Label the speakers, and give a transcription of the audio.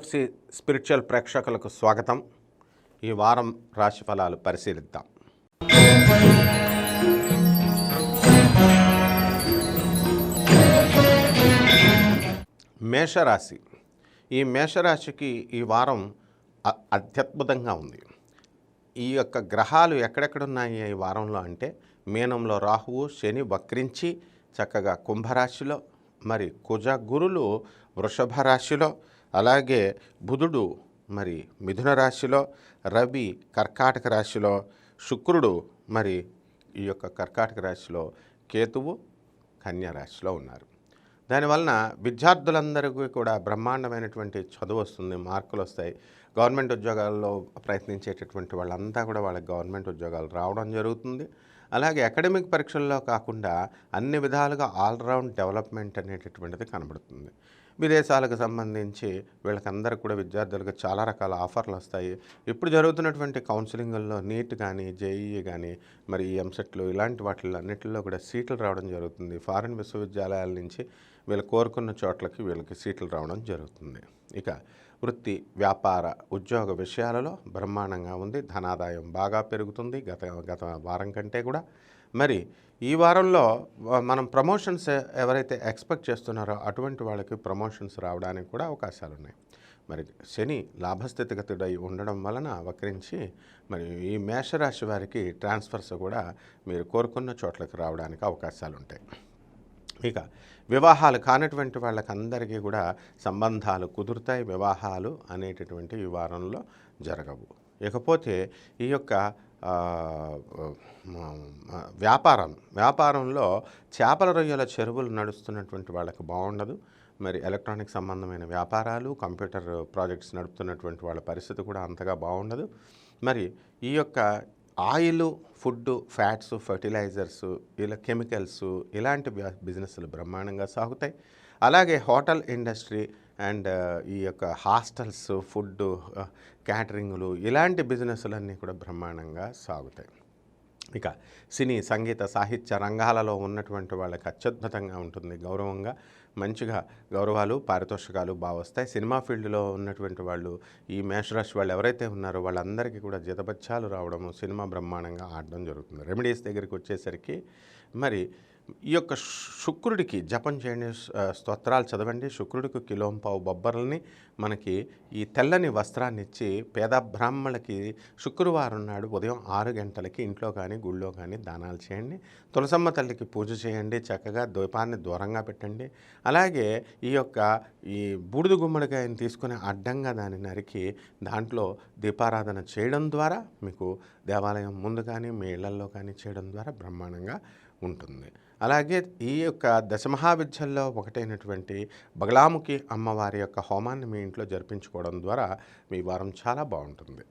Speaker 1: తులసి spiritual ప్రేక్షకులకు స్వాగతం. ఈ వారం రాశి ఫలాలు పరిశీలిద్దాం. మేషరాశి. ఈ మేషరాశికి ఈ వారం అ- అత్యద్భుతంగా ఉంది. ఈ యొక్క గ్రహాలు ఎక్కడెక్కడున్నాయి ఈ వారంలో అంటే మీనంలో రాహువు శని వక్రించి చక్కగా కుంభరాశిలో మరి కుజ గురులు వృషభ రాశిలో అలాగే బుధుడు మరి మిథున రాశిలో రవి కర్కాటక రాశిలో శుక్రుడు మరి ఈ యొక్క కర్కాటక రాశిలో కేతువు కన్యా రాశిలో ఉన్నారు. దానివలన విద్యార్థులందరికీ కూడా బ్రహ్మాండమైనటువంటి చదువు వస్తుంది మార్కులు వస్తాయి. గవర్నమెంట్ ఉద్యోగాల్లో ప్రయత్నించేటటువంటి వాళ్ళంతా కూడా వాళ్ళకి గవర్నమెంట్ ఉద్యోగాలు రావడం జరుగుతుంది. అలాగే అకాడమిక్ పరీక్షల్లో కాకుండా అన్ని విధాలుగా ఆల్రౌండ్ డెవలప్మెంట్ అనేటటువంటిది కనబడుతుంది. విదేశాలకు సంబంధించి వీళ్ళకందరూ కూడా విద్యార్థులకు చాలా రకాల ఆఫర్లు వస్తాయి. ఇప్పుడు జరుగుతున్నటువంటి కౌన్సిలింగ్ల్లో నీట్ కానీ జేఈఈ కానీ మరి ఎంసెట్లు ఇలాంటి వాటిల్లో అన్నిటిలో కూడా సీట్లు రావడం జరుగుతుంది. ఫారిన్ విశ్వవిద్యాలయాల నుంచి వీళ్ళు కోరుకున్న చోట్లకి వీళ్ళకి సీట్లు రావడం జరుగుతుంది. ఇక వృత్తి వ్యాపార ఉద్యోగ విషయాలలో బ్రహ్మాండంగా ఉంది. ధనాదాయం బాగా పెరుగుతుంది గత గత వారం కంటే కూడా. మరి ఈ వారంలో మనం ప్రమోషన్స్ ఎవరైతే ఎక్స్పెక్ట్ చేస్తున్నారో అటువంటి వాళ్ళకి ప్రమోషన్స్ రావడానికి కూడా అవకాశాలు ఉన్నాయి మరి శని లాభస్థితిగతుడై ఉండడం వలన వక్రించి మరి ఈ మేషరాశి వారికి ట్రాన్స్ఫర్స్ కూడా మీరు కోరుకున్న చోట్లకు రావడానికి అవకాశాలు ఉంటాయి ఇక వివాహాలు కానటువంటి వాళ్ళకందరికీ కూడా సంబంధాలు కుదురుతాయి. వివాహాలు అనేటటువంటి ఈ వారంలో జరగవు. ఇకపోతే ఈ యొక్క వ్యాపారం వ్యాపారంలో చేపల రొయ్యల చెరువులు నడుస్తున్నటువంటి వాళ్ళకి బాగుండదు. మరి ఎలక్ట్రానిక్ సంబంధమైన వ్యాపారాలు కంప్యూటర్ ప్రాజెక్ట్స్ నడుపుతున్నటువంటి వాళ్ళ పరిస్థితి కూడా అంతగా బాగుండదు. మరి ఈ యొక్క ఆయిల్ ఫుడ్ ఫ్యాట్స్ ఫర్టిలైజర్స్ ఇలా కెమికల్స్ ఇలాంటి బిజినెస్లు బ్రహ్మాండంగా సాగుతాయి. అలాగే హోటల్ ఇండస్ట్రీ అండ్ ఈ యొక్క హాస్టల్స్ ఫుడ్ క్యాటరింగ్లు ఇలాంటి బిజినెస్లన్నీ కూడా బ్రహ్మాండంగా సాగుతాయి. ఇక సినీ సంగీత సాహిత్య రంగాలలో ఉన్నటువంటి వాళ్ళకి అత్యద్భుతంగా ఉంటుంది. గౌరవంగా మంచిగా గౌరవాలు పారితోషికాలు బాగా వస్తాయి సినిమా ఫీల్డ్లో ఉన్నటువంటి వాళ్ళు ఈ మేషరాశి వాళ్ళు ఎవరైతే ఉన్నారో వాళ్ళందరికీ కూడా జీతపత్యాలు రావడము సినిమా బ్రహ్మాండంగా ఆడడం జరుగుతుంది. రెమెడీస్ దగ్గరికి వచ్చేసరికి మరి ఈ యొక్క శుక్రుడికి జపం చేయండి స్తోత్రాలు చదవండి. శుక్రుడికి కిలోంపావు బొబ్బర్లని మనకి ఈ తెల్లని వస్త్రాన్ని ఇచ్చి పేద బ్రాహ్మణులకి శుక్రవారం నాడు ఉదయం ఆరు గంటలకి ఇంట్లో కానీ గుళ్ళో కానీ దానాలు చేయండి. తులసమ్మ తల్లికి పూజ చేయండి. చక్కగా ద్వీపాన్ని దూరంగా పెట్టండి. అలాగే ఈ యొక్క ఈ బూడిద గుమ్మడికాయని తీసుకుని అడ్డంగా దాన్ని నరికి దాంట్లో దీపారాధన చేయడం ద్వారా మీకు దేవాలయం ముందు కానీ మీ ఇళ్ళల్లో కానీ చేయడం ద్వారా బ్రహ్మాండంగా ఉంటుంది. అలాగే ఈ యొక్క దశమహావిద్యల్లో ఒకటైనటువంటి బగలాముఖి అమ్మవారి యొక్క హోమాన్ని మీ ఇంట్లో జరిపించుకోవడం ద్వారా మీ వారం చాలా బాగుంటుంది.